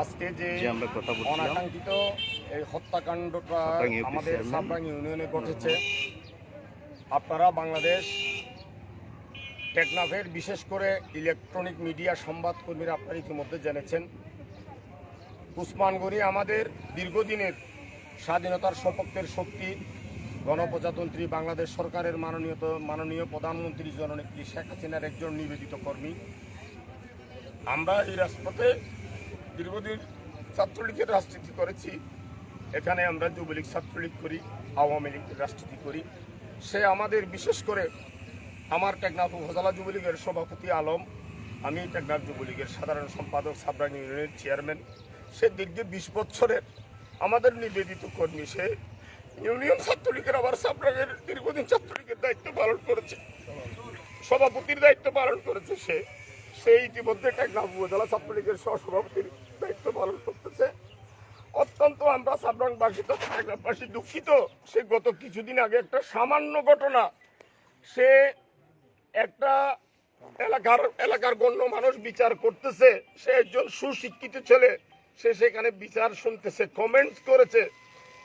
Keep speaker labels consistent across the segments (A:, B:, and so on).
A: আজকে
B: যে
C: যে আমরা কথা
B: অনাকাঙ্ক্ষিত এই হত্যাকাণ্ডটা আমাদের। সাবরাং ইউনিয়নে ঘটেছে। আপনারা বাংলাদেশ টেকনাফের বিশেষ করে ইলেকট্রনিক মিডিয়া সংবাদকর্মীরা আপনারা ইতিমধ্যে জেনেছেন। উসমানগড়ি আমাদের দীর্ঘদিনের স্বাধীনতার সপক্ষের শক্তি গণপ্রজাতন্ত্রী বাংলাদেশ সরকারের মাননীয় মাননীয় প্রধানমন্ত্রী জননেত্রী শেখ হাসিনার একজন নিবেদিত কর্মী। আমরা এই রাজপথে দীর্ঘদিন ছাত্রলীগের রাজনীতি করেছি। এখানে আমরা যুবলীগ, ছাত্রলীগ করি, আওয়ামী লীগের রাজনীতি করি। সে আমাদের বিশেষ করে আমার টেকনাফ উপজেলা যুবলীগের সভাপতি আলম, আমি টেকনাফ যুবলীগের সাধারণ সম্পাদক সাবরান ইউনিয়নের চেয়ারম্যান। সে দীর্ঘ বিশ বছরের আমাদের নিবেদিত কর্মী। সে ইউনিয়ন ছাত্রলীগের, আবার সাবরাঙের দীর্ঘদিন ছাত্রলীগের দায়িত্ব পালন করেছে। সভাপতির দায়িত্ব পালন করেছে সে। সে ইতিমধ্যে টেকনাফ উপজেলা ছাত্রলীগের সহসভাপতির দায়িত্ব পালন করতেছে। অত্যন্ত আমরা সাবরংবাসী তো টেকনাফবাসী দুঃখিত। সে গত কিছুদিন আগে একটা সামান্য ঘটনা। সে একটা এলাকার এলাকার গণ্য মানুষ বিচার করতেছে। সে একজন সুশিক্ষিত ছেলে। সে সেখানে বিচার শুনতেছে কমেন্টস করেছে।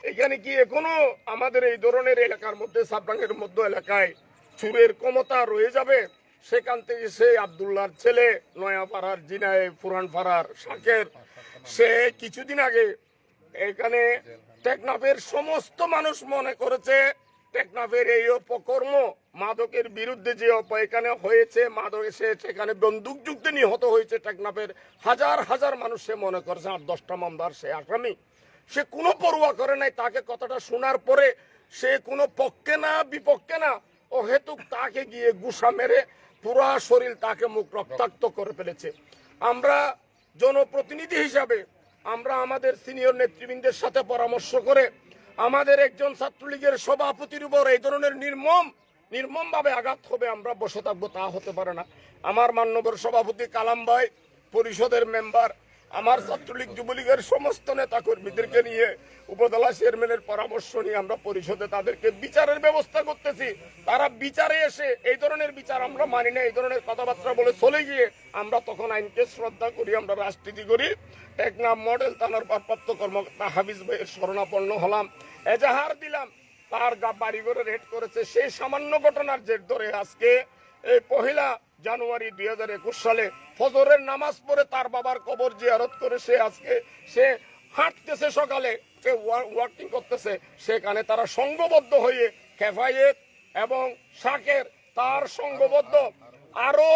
B: এখানে কি এখনও আমাদের এই ধরনের এলাকার মধ্যে সাবরাঙ্গের মধ্য এলাকায় চুরের ক্ষমতা রয়ে যাবে? সেখান থেকে সে আবদুল্লাহর ছেলে নয়াপাড়ার জিনায় পুরানপাড়ার শাকের। সে কিছুদিন আগে এখানে টেকনাফের সমস্ত মানুষ মনে করেছে, টেকনাফের এই অপকর্ম মাদকের বিরুদ্ধে যে অপ এখানে হয়েছে, মাদক এসে সেখানে বন্দুক যুদ্ধে নিহত হয়েছে টেকনাফের হাজার হাজার মানুষ সে মনে করছে আর দশটা মামলার সে আসামি। সে কোনো পড়ুয়া করে নাই, তাকে কথাটা শোনার পরে সে কোনো পক্ষে না, বিপক্ষে না ও হেতুক তাকে গিয়ে গুসা মেরে পুরা শরীর তাকে মুখ রক্তাক্ত করে ফেলেছে। আমরা জনপ্রতিনিধি হিসাবে আমরা আমাদের সিনিয়র নেতৃবৃন্দের সাথে পরামর্শ করে আমাদের একজন ছাত্রলীগের সভাপতির উপর এই ধরনের নির্মম, নির্মমভাবে আঘাত হবে আমরা বসে থাকব, তা হতে পারে না। আমার মান্যবর সভাপতি কালাম ভাই, পরিষদের মেম্বার আমার ছাত্রলীগ, যুবলীগের সমস্ত নেতা কর্মীদেরকে নিয়ে উপজেলা চেয়ারম্যানের পরামর্শ নিয়ে আমরা পরিষদে তাদেরকে বিচারের ব্যবস্থা করতেছি। তারা বিচারে এসে এই ধরনের বিচার আমরা মানি না, এই ধরনের কথাবার্তা বলে চলে গিয়ে আমরা তখন আইনকে শ্রদ্ধা করি, আমরা রাজনীতি করি। টেকনাম মডেল থানার ভারপ্রাপ্ত কর্মকর্তা হাফিজ ভাইয়ের শরণাপন্ন হলাম, এজাহার দিলাম। তার গা- বাড়িঘরে রেড করেছে সেই সামান্য ঘটনার জের ধরে আজকে এই পহিলা জানুয়ারি দুই হাজার একুশ সালে ফজরের নামাজ পড়ে তার বাবার কবর জিয়ারত করে সে আজকে সে হাঁটতেছে সকালে, সে ওয়ার্কিং করতেছে। সেখানে তারা সংঘবদ্ধ হয়ে খেফায়েত এবং শাকের তার সংঘবদ্ধ আরও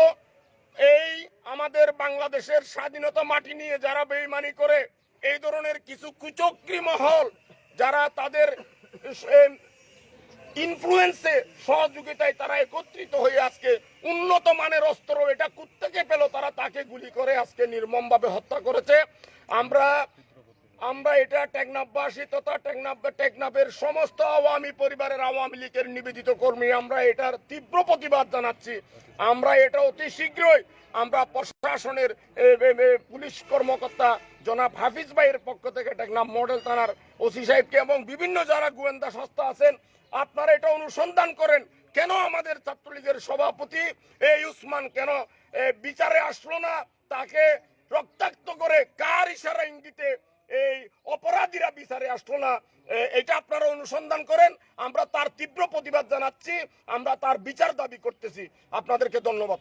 B: এই আমাদের বাংলাদেশের স্বাধীনতা মাটি নিয়ে যারা বেইমানি করে, এই ধরনের কিছু কুচক্রি মহল যারা তাদের ইনফ্লুয়েন্সে সহযোগিতায় তারা একত্রিত হয়ে আজকে উন্নত মানের অস্ত্র এটা কুত্তাকে পেল, তারা তাকে গুলি করে আজকে নির্মমভাবে হত্যা করেছে। আমরা আমরা এটা টেকনাফবাসী তথা টেকনাফ, টেকনাফের সমস্ত আওয়ামী পরিবারের আওয়ামী লীগের নিবেদিত কর্মী, আমরা এটার তীব্র প্রতিবাদ জানাচ্ছি। আমরা এটা অতি শীঘ্রই আমরা প্রশাসনের পুলিশ কর্মকর্তা জনাব হাফিজ ভাইয়ের পক্ষ থেকে টেকনাফ মডেল থানার ওসি সাহেবকে এবং বিভিন্ন যারা গোয়েন্দা সংস্থা আছেন আপনারা এটা অনুসন্ধান করেন, কেন আমাদের ছাত্রলীগের সভাপতি এই উসমান কেন বিচারে আসলো না, তাকে রক্তাক্ত করে কার ইশারা ইঙ্গিতে এই অপরাধীরা বিচারে আসলো না এটা আপনারা অনুসন্ধান করেন, আমরা তার তীব্র প্রতিবাদ জানাচ্ছি, আমরা তার বিচার দাবি করতেছি। আপনাদেরকে ধন্যবাদ।